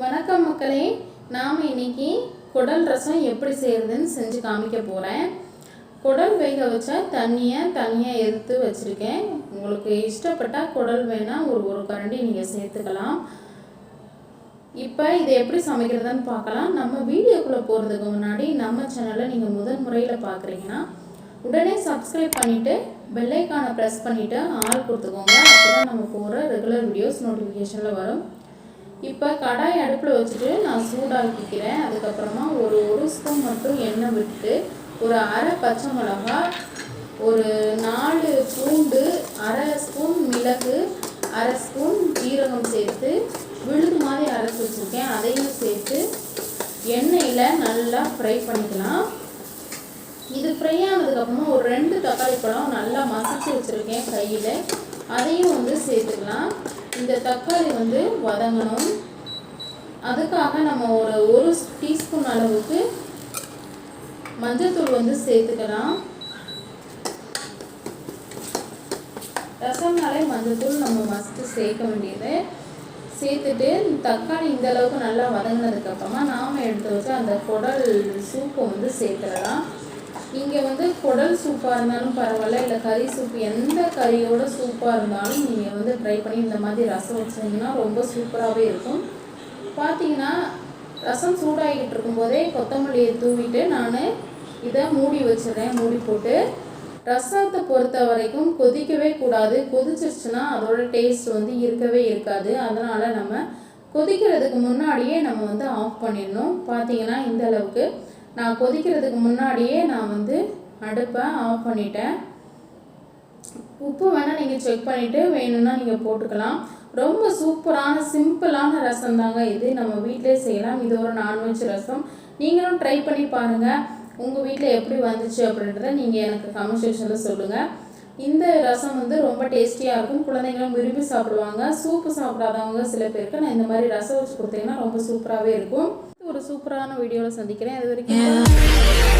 வணக்கம் மக்களே நாம் இன்னைக்கு குடல் ரசம் எப்படி செய்கிறதுன்னு செஞ்சு காமிக்க போகிறேன் குடல் வேக வச்ச தண்ணியை தனியாக எடுத்து வச்சுருக்கேன். உங்களுக்கு இஷ்டப்பட்டால் குடல் வேணால் ஒரு ஒரு கரண்டி நீங்கள் சேர்த்துக்கலாம். இப்போ இதை எப்படி சமைக்கிறதுன்னு பார்க்கலாம். நம்ம வீடியோக்குள்ளே போகிறதுக்கு முன்னாடி நம்ம சேனலை நீங்கள் முதல் முறையில் பார்க்குறீங்கன்னா உடனே சப்ஸ்கிரைப் பண்ணிவிட்டு பெல்லைக்கானை ப்ரெஸ் பண்ணிவிட்டு ஆள் கொடுத்துக்கோங்க. அப்போ தான் நம்ம போகிற ரெகுலர் வீடியோஸ் நோட்டிஃபிகேஷனில் வரும். இப்போ கடாய் அடுப்பில் வச்சுட்டு நான் சூடாக்கிக்கிறேன். அதுக்கப்புறமா ஒரு ஒரு ஸ்பூன் மட்டும் எண்ணெய் விட்டு ஒரு அரை பச்சை மிளகா ஒரு நாலு பூண்டு அரை ஸ்பூன் மிளகு அரை ஸ்பூன் ஜீரகம் சேர்த்து விழுது மாதிரி அரைச்சி வச்சுருக்கேன். அதையும் சேர்த்து எண்ணெயில் நல்லா ஃப்ரை பண்ணிக்கலாம். இது ஃப்ரை ஆனதுக்கப்புறமா ஒரு ரெண்டு தக்காளி பழம் நல்லா மசிச்சு வச்சுருக்கேன் கையில். அதையும் வந்து சேர்த்துக்கலாம். இந்த தக்காளி வந்து வதங்கணும். அதுக்காக நம்ம ஒரு ஒரு டீஸ்பூன் அளவுக்கு மஞ்சள்தூள் வந்து சேர்த்துக்கலாம். ரசம்னாலே மஞ்சள்தூள் நம்ம மஸ்ட்டு சேர்க்க வேண்டியது. சேர்த்துட்டு தக்காளி இந்த அளவுக்கு நல்லா வதங்கினதுக்கப்புறமா நாம் எடுத்து வச்சு அந்த குடல் சூப்பை வந்து சேர்த்துடலாம். இங்கே வந்து குடல் சூப்பாக இருந்தாலும் பரவாயில்ல இல்லை கறி சூப் எந்த கறியோட சூப்பாக இருந்தாலும் நீங்கள் வந்து ட்ரை பண்ணி இந்த மாதிரி ரசம் வச்சிங்கன்னா ரொம்ப சூப்பராகவே இருக்கும். பார்த்தீங்கன்னா ரசம் சூடாகிக்கிட்டு இருக்கும்போதே கொத்தமல்லியை தூவிட்டு நான் இதை மூடி வச்சிடுறேன் மூடி போட்டு. ரசத்தை பொறுத்த வரைக்கும் கொதிக்கவே கூடாது. கொதிச்சிருச்சுன்னா அதோட டேஸ்ட் வந்து இருக்கவே இருக்காது. அதனால் நம்ம கொதிக்கிறதுக்கு முன்னாடியே நம்ம வந்து ஆஃப் பண்ணிடணும். பார்த்தீங்கன்னா இந்த அளவுக்கு. நான் கொதிக்கிறதுக்கு முன்னாடியே நான் வந்து அடுப்பை ஆஃப் பண்ணிட்டேன். உப்பு வேணால் நீங்கள் செக் பண்ணிவிட்டு வேணும்னா நீங்கள் போட்டுக்கலாம். ரொம்ப சூப்பரான சிம்பிளான ரசம் தாங்க இது. நம்ம வீட்டிலே செய்யலாம். இது ஒரு நான்வெஜ் ரசம். நீங்களும் ட்ரை பண்ணி பாருங்கள் உங்கள் வீட்டில் எப்படி வந்துச்சு அப்படின்றத நீங்கள் எனக்கு கமெண்ட் செக்ஷனில் சொல்லுங்கள் இந்த ரசம் வந்து ரொம்ப டேஸ்டியாக இருக்கும். குழந்தைங்களும் விரும்பி சாப்பிடுவாங்க. சூப்பு சாப்பிடாதவங்க சில பேருக்கு நான் இந்த மாதிரி ரசம் வச்சு கொடுத்தீங்கன்னா ரொம்ப சூப்பராகவே இருக்கும். ஒரு சூப்பரான வீடியோவில் சந்திக்கிறேன். அது வரைக்கும்